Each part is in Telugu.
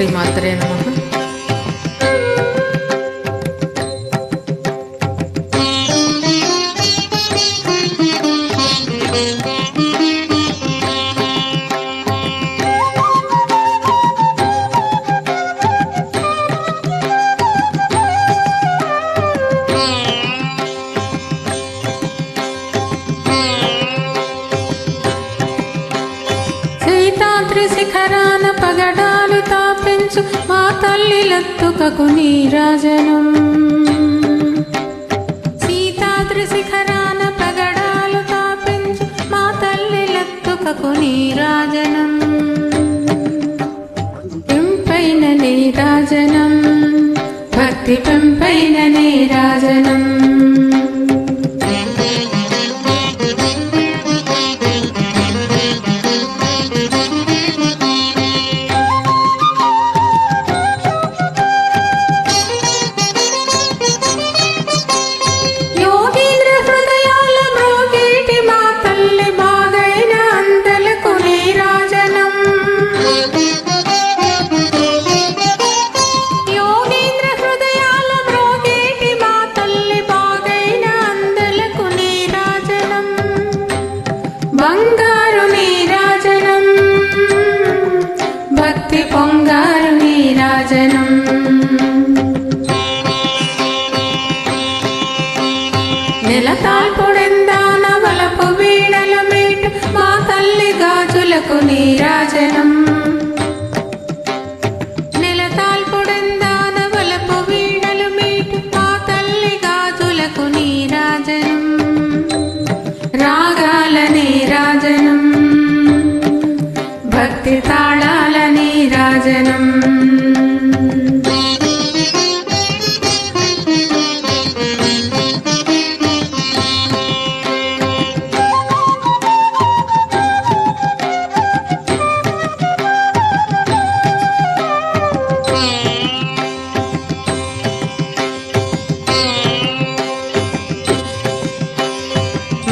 ಶ್ರೀ ಮಾತ್ರೆ ನಮಃ thank you నంచు మా తల్లి లత్తుకకు నీరాజనం సీతాద్రి శిఖరాన పగడాలు తాపించు మా తల్లి లత్తుకకు నీరాజనం పెంపైన నీరాజనం భక్తి పెంపైన నీరాజనం బంగారు నీరాజనం భక్తి పొంగారు నీరాజనం నెలతాల్పుడెందాన వలపు వీణల మేట మా తల్లి గాజులకు నీరాజనం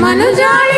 மனுஜாளி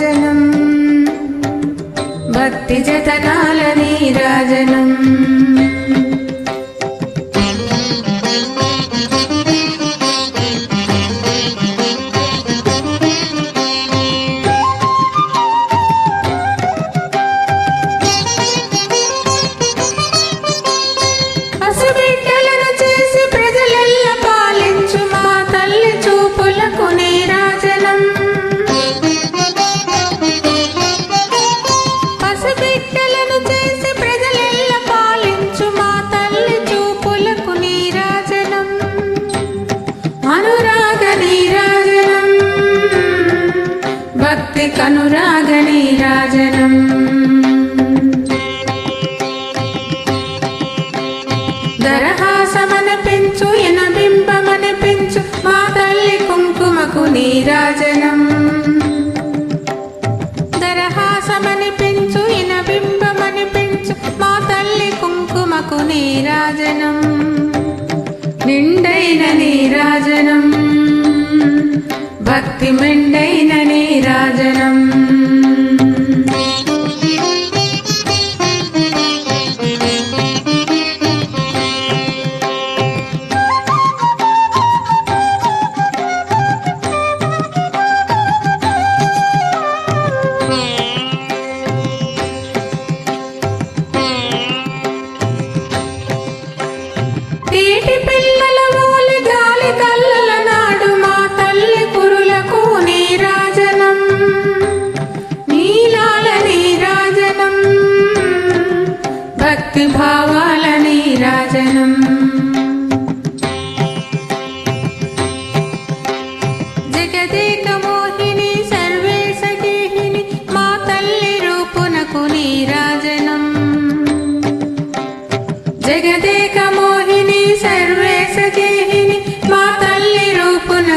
రాజనం भक्तिजतकालनीराजनम् మాకు నీరాజనం నిండైన నీరాజనం భక్తి మెండైన నీరాజనం.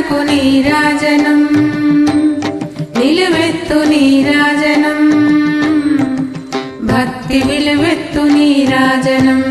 రూపునకు నీరాజనం నిలువెత్తు నీరాజనం భక్తి విలువెత్తు నీరాజనం